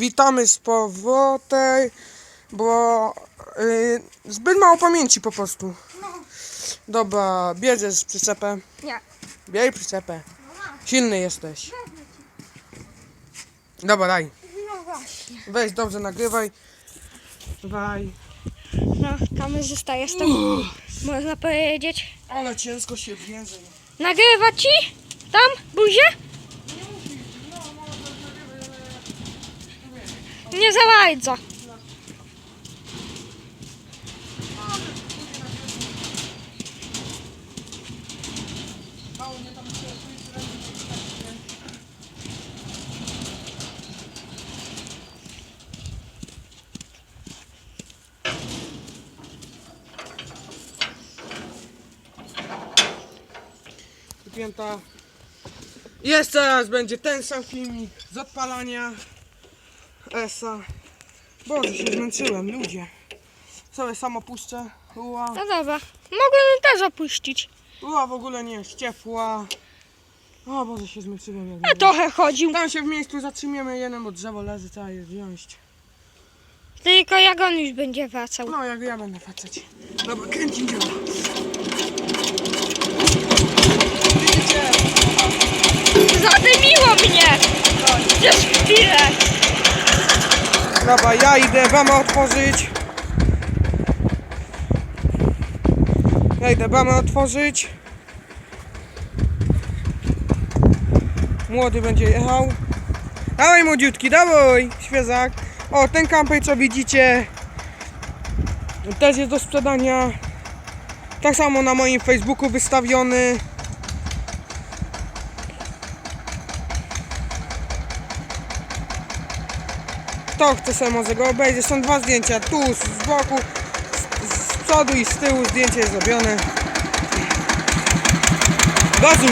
Witamy z powrotem, bo y, zbyt mało pamięci po prostu. Dobra, bierzesz przyczepę. Nie. Bierz przyczepę. Silny jesteś. Dobra, daj. No właśnie. Weź, dobrze nagrywaj. Dawaj. No, kamerzysta jestem. Można powiedzieć. Ale ciężko się bierze. Nagrywa ci? Tam? Buzie? Nie za bardzo. Wypięta. Jest teraz, będzie ten sam filmik z odpalania Esa. Boże, się zmęczyłem, ludzie. Sobie samo puszczę. Ua. No dobra. Mogłem też opuścić. Ua w ogóle nie jest ciepła. O Boże, się zmęczyłem. Jak Ja trochę chodził. Tam się w miejscu zatrzymiemy, jeden bo drzewo leży, trzeba je wziąć. Tylko jak on już będzie wracał. No, jak ja będę faceć. Dobra, kręcim Dobra, ja idę bramę otworzyć. Ja idę bramę otworzyć. Młody będzie jechał. Dawaj młodziutki, dawaj, świezak. O, ten kampej co widzicie też jest do sprzedania. Tak samo na moim Facebooku wystawiony. Kto chce sobie może go obejrzeć? Są dwa zdjęcia. Tu z boku, z, z przodu i z tyłu zdjęcie jest zrobione. Gazu!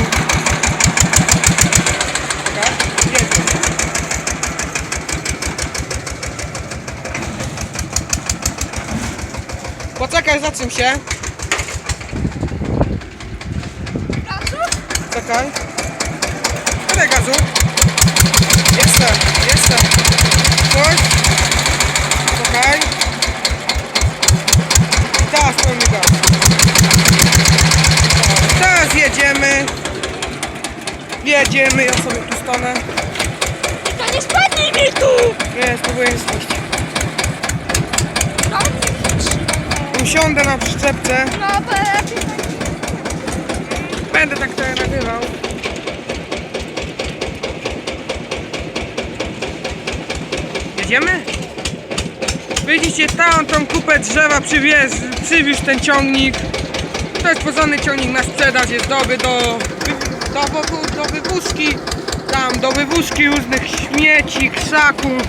Poczekaj, za czym się? Czekaj. Daj gazu. Jestem, jestem. Chodź. Czekaj. I teraz pełny gaz. O, Teraz jedziemy. Jedziemy, ja sobie tu stanę. To nie spadnij mi tu! Nie, spróbuję. No, Usiądę na przyczepce. no bo lepiej Będę tak tutaj nagrywał. Jedziemy? Widzicie, tam tą kupę drzewa przywiez, przywiózł ten ciągnik. To jest porządny ciągnik na sprzedaż, jest dobry do, do, do wywózki. Tam do wywózki różnych śmieci, krzaków,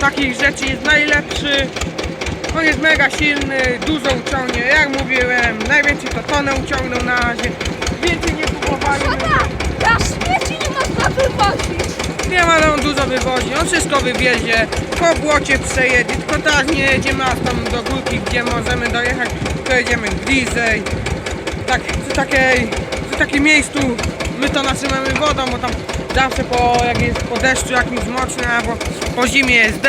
takich rzeczy jest najlepszy. On jest mega silny, dużo uciągnie, jak mówiłem, najwięcej to tonę uciągnął na razie. Więcej nie kupowali. Tata, ja śmieci nie można wywozić. Nie ma, ale on dużo wywozi, on wszystko wywiezie, po błocie przejedzie, tylko teraz nie jedziemy aż tam do górki, gdzie możemy dojechać, to jedziemy bliżej. Tak, przy takiej, przy takim miejscu my to nazywamy wodą, bo tam zawsze po, jak jest po deszczu jakimś mocnym albo po zimie jest deszcz.